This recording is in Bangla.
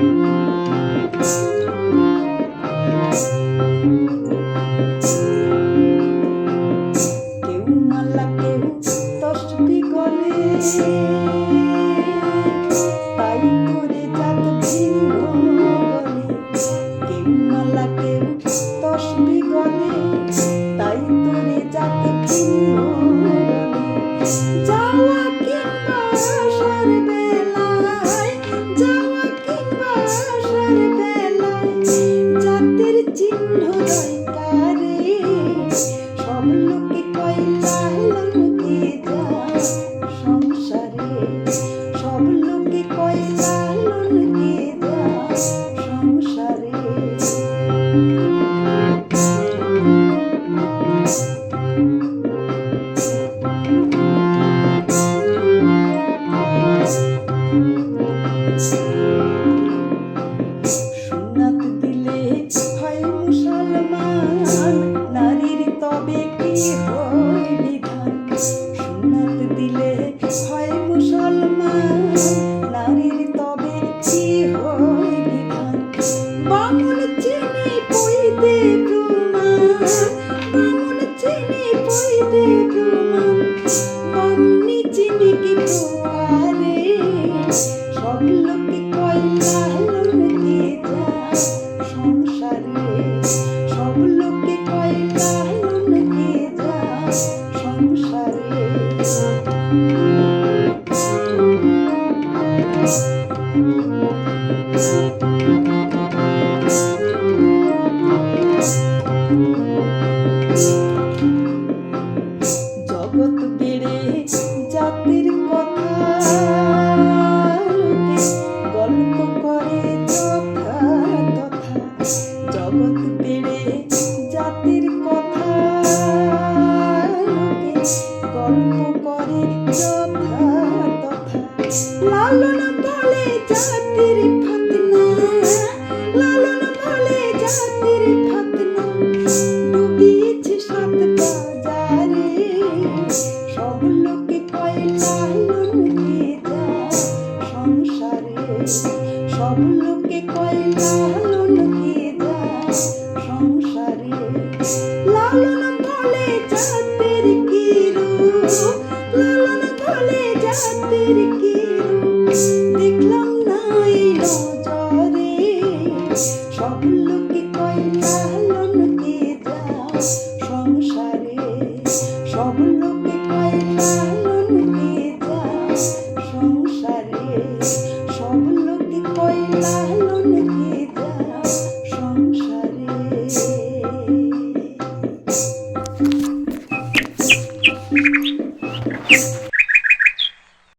Música hijo. Thank you. লালন বলে জাতির ফাতনা। লালন বলে জাতির ফাতনা। সব লোকে কয় লালন ভেজা সংসারে। সংসারে।